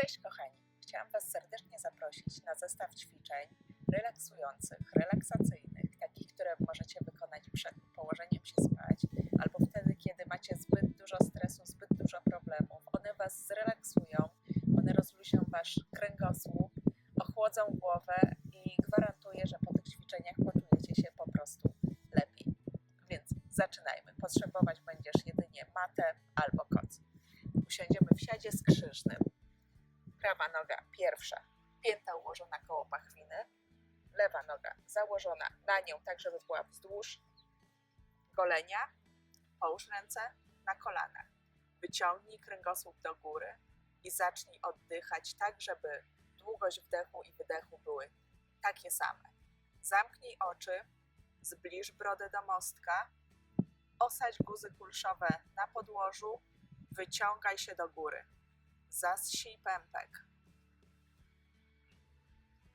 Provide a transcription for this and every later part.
Cześć kochani, chciałam Was serdecznie zaprosić na zestaw ćwiczeń relaksujących, relaksacyjnych, takich, które możecie wykonać przed położeniem się spać albo wtedy, kiedy macie zbyt dużo stresu, zbyt dużo problemów. One Was zrelaksują, one rozluźnią Wasz kręgosłup, ochłodzą głowę i gwarantuję, że po tych ćwiczeniach poczujecie się po prostu lepiej. Więc zaczynajmy. Potrzebować będziesz jedynie matę albo koc. Usiądziemy w siadzie skrzyżnym. Prawa noga pierwsza, pięta ułożona koło pachwiny, lewa noga założona na nią, tak żeby była wzdłuż golenia. Połóż ręce na kolanach. Wyciągnij kręgosłup do góry i zacznij oddychać tak, żeby długość wdechu i wydechu były takie same. Zamknij oczy, zbliż brodę do mostka, osadź guzy kulszowe na podłożu, wyciągaj się do góry. Zastrzyj pępek.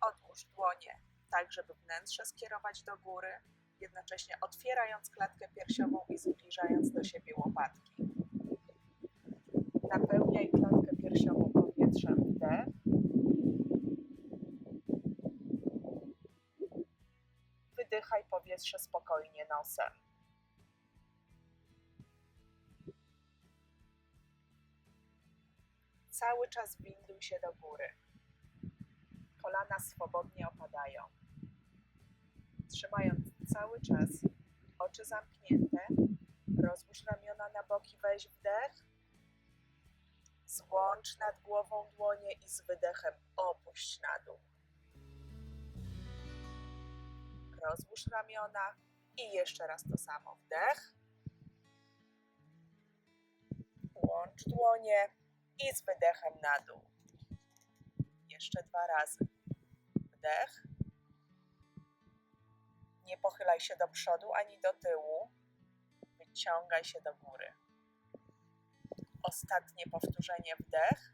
Odłóż dłonie tak, żeby wnętrze skierować do góry, jednocześnie otwierając klatkę piersiową i zbliżając do siebie łopatki. Napełniaj klatkę piersiową powietrzem wdech. Wydychaj powietrze spokojnie nosem. Cały czas winduj się do góry. Kolana swobodnie opadają. Trzymając cały czas oczy zamknięte, rozłóż ramiona na boki, weź wdech. Złącz nad głową dłonie i z wydechem opuść na dół. Rozłóż ramiona i jeszcze raz to samo. Wdech. Łącz dłonie i z wydechem na dół. Jeszcze dwa razy. Wdech. Nie pochylaj się do przodu ani do tyłu. Wyciągaj się do góry. Ostatnie powtórzenie wdech.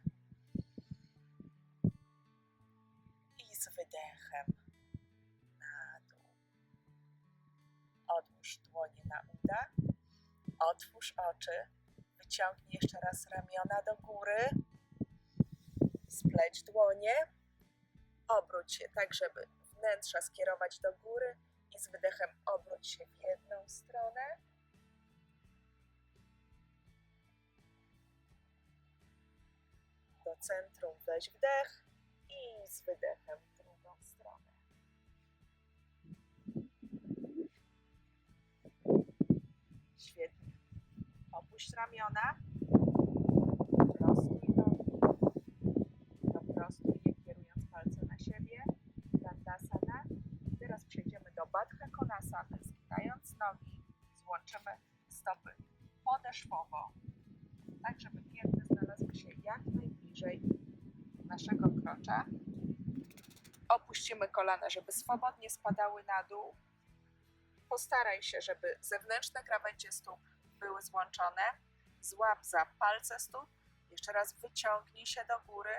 I z wydechem na dół. Odłóż dłonie na uda. Otwórz oczy. Wyciągnij jeszcze raz ramiona do góry. Spleć dłonie. Obróć się tak, żeby wnętrza skierować do góry i z wydechem obróć się w jedną stronę. Do centrum weź wdech i z wydechem Opuść ramiona. Prostuj nogi. Doprostuj je kierując palce na siebie. Dandasana. Teraz przejdziemy do Baddha Konasany. Zginając nogi, złączymy stopy podeszwowo, tak żeby pięty znalazły się jak najbliżej naszego krocza. Opuścimy kolana, żeby swobodnie spadały na dół. Postaraj się, żeby zewnętrzne krawędzie stóp były złączone. Złap za palce stóp. Jeszcze raz wyciągnij się do góry.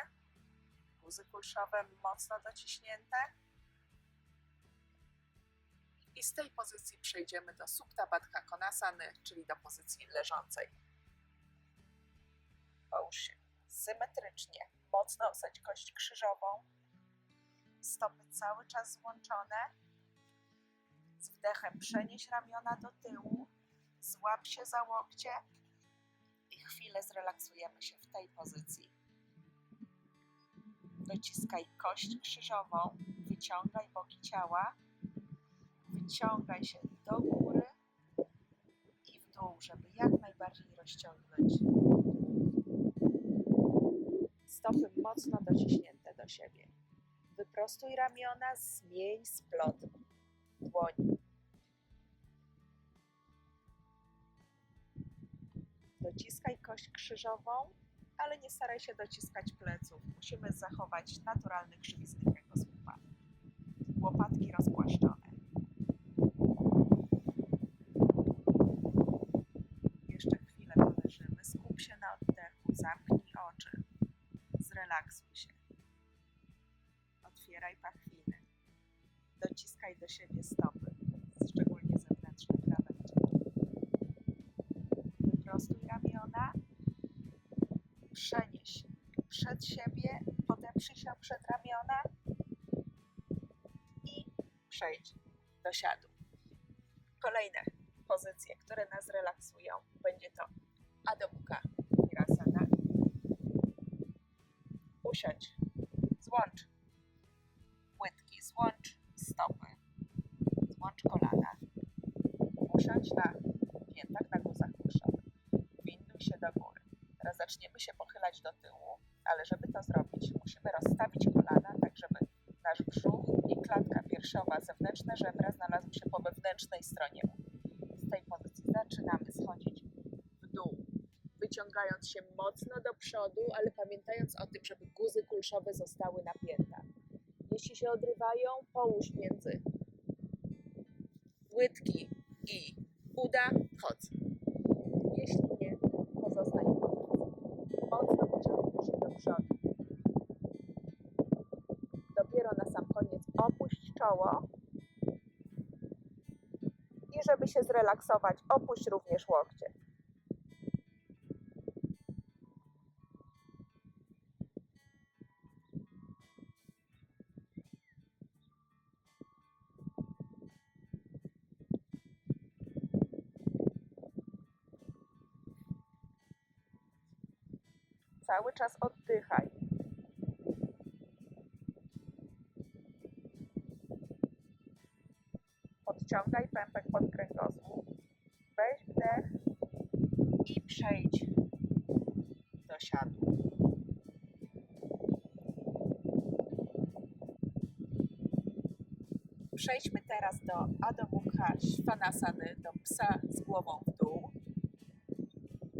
Guzy kulszowe mocno dociśnięte. I z tej pozycji przejdziemy do Supta Baddha Konasany, czyli do pozycji leżącej. Połóż się symetrycznie. Mocno osadź kość krzyżową. Stopy cały czas złączone. Z wdechem przenieś ramiona do tyłu. Złap się za łokcie i chwilę zrelaksujemy się w tej pozycji. Dociskaj kość krzyżową, wyciągaj boki ciała, wyciągaj się do góry i w dół, żeby jak najbardziej rozciągnąć stopy mocno dociśnięte do siebie. Wyprostuj ramiona, zmień splot dłoni. Dociskaj kość krzyżową, ale nie staraj się dociskać pleców. Musimy zachować naturalny krzywisty kręgosłupa. Łopatki rozpłaszczone. Jeszcze chwilę poleżymy. Skup się na oddechu, zamknij oczy. Zrelaksuj się. Otwieraj pachwiny. Dociskaj do siebie stopy, przed siebie, podeprzyj się przed ramiona i przejdź do siadu. Kolejne pozycje, które nas relaksują, będzie to Adho Mukha Virasana. Usiądź, złącz łydki, złącz stopy, złącz kolana. Usiądź na piętach, na guzach kuszowych. Winduj się do góry. Teraz zaczniemy się pochylać do tyłu, ale żeby to zrobić, musimy rozstawić kolana, tak żeby nasz brzuch i klatka piersiowa, zewnętrzne żebra znalazły się po wewnętrznej stronie. Z tej pozycji zaczynamy schodzić w dół, wyciągając się mocno do przodu, ale pamiętając o tym, żeby guzy kulszowe zostały napięte. Jeśli się odrywają, połóż między łydki i uda, chodź. Żeby się zrelaksować, opuść również łokcie. Cały czas oddychaj. Podciągaj pępek pod kręgosłup. Weź wdech i przejdź do siadu. Przejdźmy teraz do Adho Svanasany, do psa z głową w dół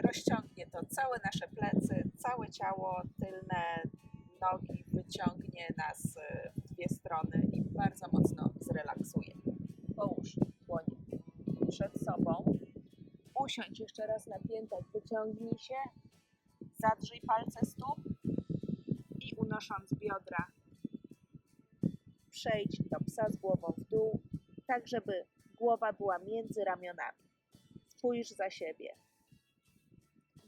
rozciągnie to całe nasze plecy, całe ciało, tylne nogi, wyciągnie nas e, w dwie strony i bardzo mocno zrelaksuje. Połóż dłonie przed sobą, usiądź jeszcze raz na piętach, wyciągnij się, zadrzyj palce stóp i unosząc biodra przejdź do psa z głową w dół, tak żeby głowa była między ramionami. Spójrz za siebie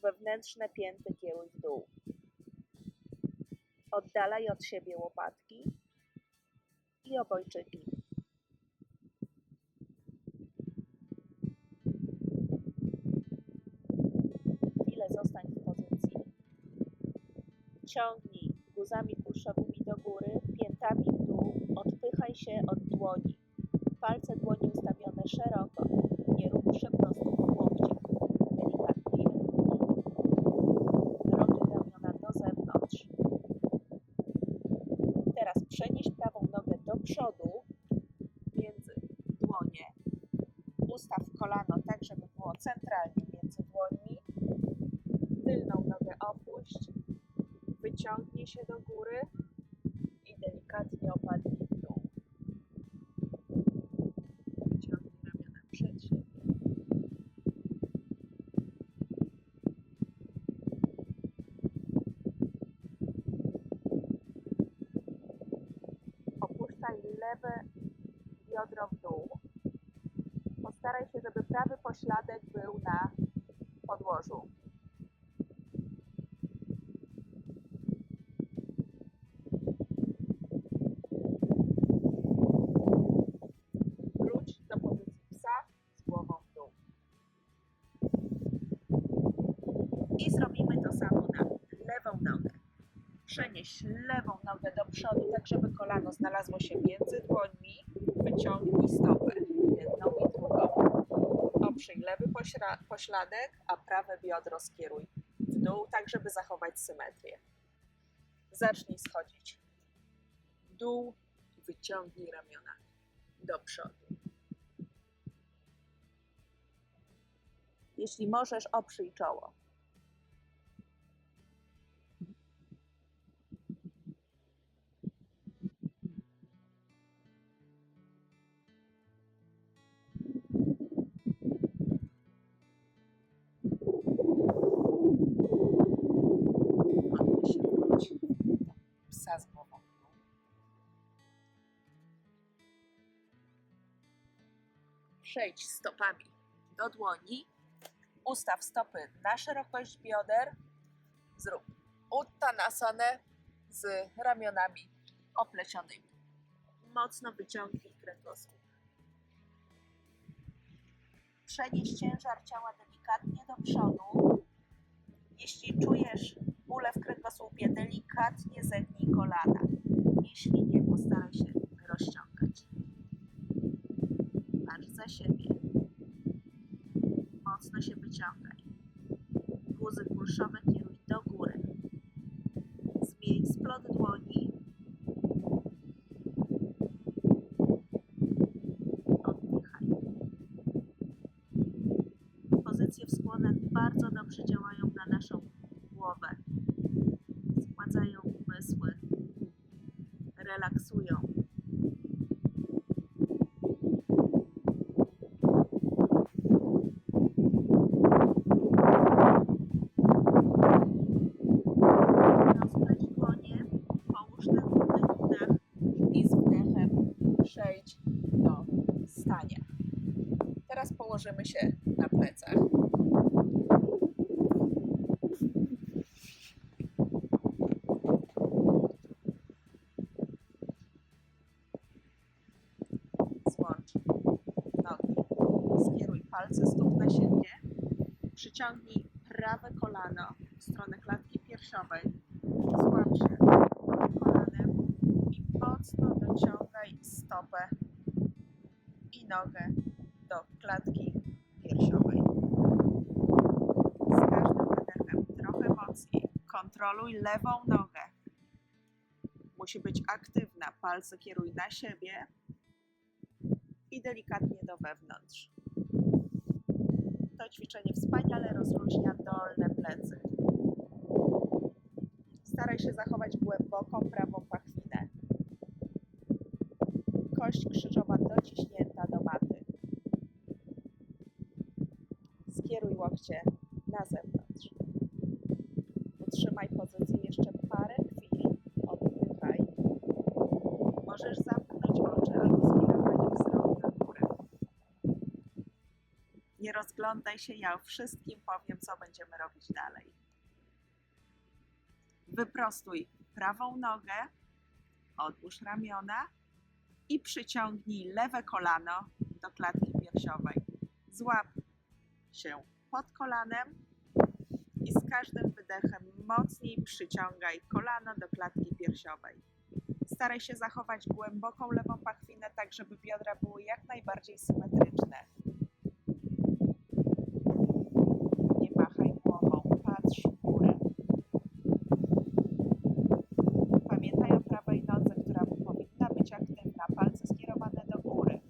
wewnętrzne pięty kieruj w dół. Oddalaj od siebie łopatki i obojczyki. Ciągnij guzami kulszowymi do góry, piętami w dół, odpychaj się od dłoni. Palce dłoni ustawione szeroko. Nie rób przeprostów łokci. Delikatnie rogi ramiona do zewnątrz. Teraz przenieś prawą nogę do przodu, między dłonie. Ustaw kolano tak, żeby było centralnie Wyciągnij się do góry i delikatnie opadnij w dół. Wyciągnij ramiona przed siebie. Opuszczaj lewe biodro w dół. Postaraj się, żeby prawy pośladek był na podłożu. Przenieś lewą nogę do przodu, tak żeby kolano znalazło się między dłońmi. Wyciągnij stopę, jedną i drugą. Oprzyj lewy pośladek, a prawe biodro skieruj w dół, tak żeby zachować symetrię. Zacznij schodzić w dół, wyciągnij ramiona do przodu. Jeśli możesz, oprzyj czoło. Przejdź stopami do dłoni. Ustaw stopy na szerokość bioder. Zrób Uttanasane z ramionami oplecionymi. Mocno wyciągnij kręgosłup. Przenieś ciężar ciała delikatnie do przodu. Jeśli czujesz bóle w kręgosłupie, delikatnie zegnij kolana. Jeśli nie, postaraj się rozciągać. Mocno się wyciągaj. Guzy kulszowe kieruj do góry. Zmień splot dłoni. Położymy się na plecach. Złącz nogi. Skieruj palce stóp na siebie. Przyciągnij prawe kolano w stronę klatki piersiowej. Złap się kolanem i mocno dociągaj stopę i nogę do klatki piersiowej. Z każdym wydechem trochę mocniej. Kontroluj lewą nogę. Musi być aktywna. Palce kieruj na siebie i delikatnie do wewnątrz. To ćwiczenie wspaniale rozluźnia dolne plecy. Staraj się zachować głęboką prawą pachwinę. Kość krzyżowa dociśnięta rozglądaj się, ja wszystkim powiem, co będziemy robić dalej. Wyprostuj prawą nogę, odłóż ramiona i przyciągnij lewe kolano do klatki piersiowej. Złap się pod kolanem i z każdym wydechem mocniej przyciągaj kolano do klatki piersiowej. Staraj się zachować głęboką lewą pachwinę, tak żeby biodra były jak najbardziej symetryczne. Patrz w górę. Pamiętaj o prawej nodze, która powinna być aktywna. Palce skierowane do góry.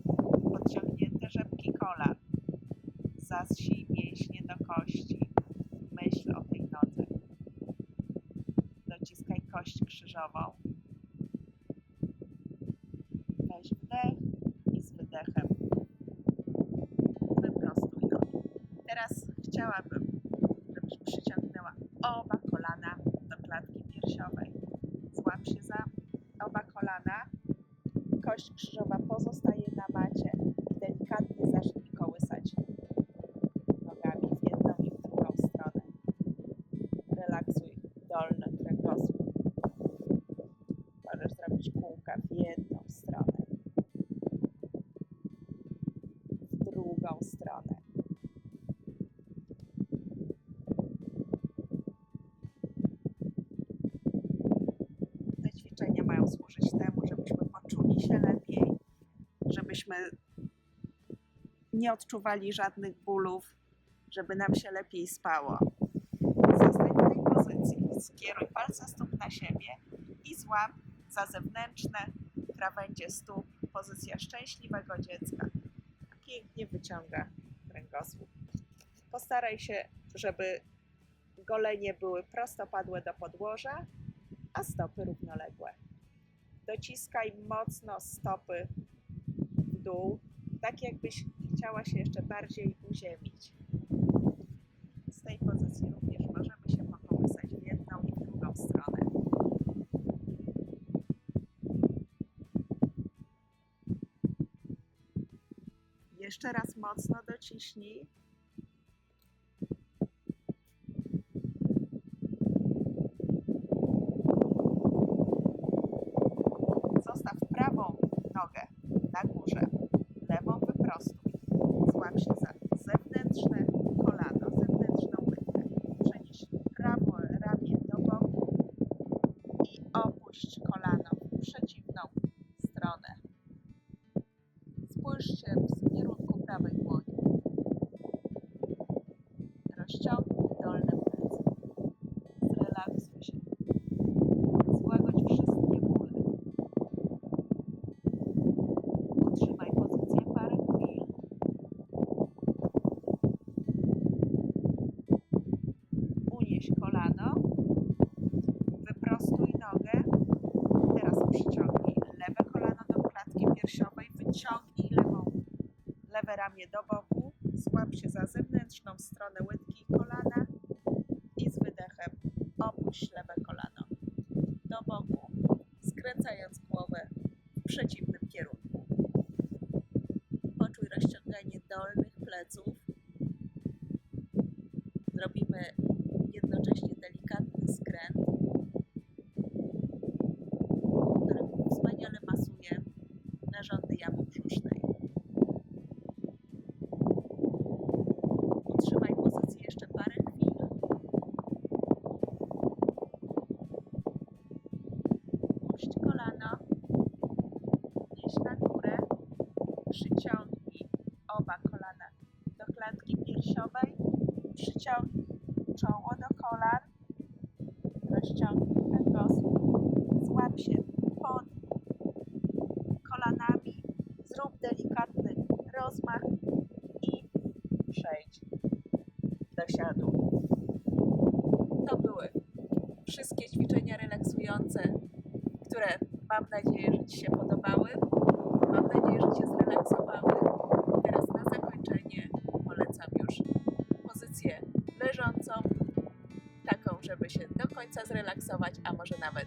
Podciągnięte rzepki kolan. Zasij nie odczuwali żadnych bólów, żeby nam się lepiej spało. Zostań w tej pozycji. Skieruj palce stóp na siebie i złap za zewnętrzne krawędzie stóp. Pozycja szczęśliwego dziecka. Pięknie wyciąga kręgosłup. Postaraj się, żeby golenie były prostopadłe do podłoża, a stopy równoległe. Dociskaj mocno stopy w dół, tak jakbyś chciała się jeszcze bardziej uziemić. Z tej pozycji również możemy się pokołysać w jedną i w drugą stronę. Jeszcze raz mocno dociśnij. ramię do boku, złap się za zewnętrzną stronę łydki kolana i z wydechem opuść lewe kolano. Do boku, skręcając głowę w przeciw Mam nadzieję, że Ci się podobały. Mam nadzieję, że Cię zrelaksowały. Teraz na zakończenie polecam już pozycję leżącą, taką, żeby się do końca zrelaksować, a może nawet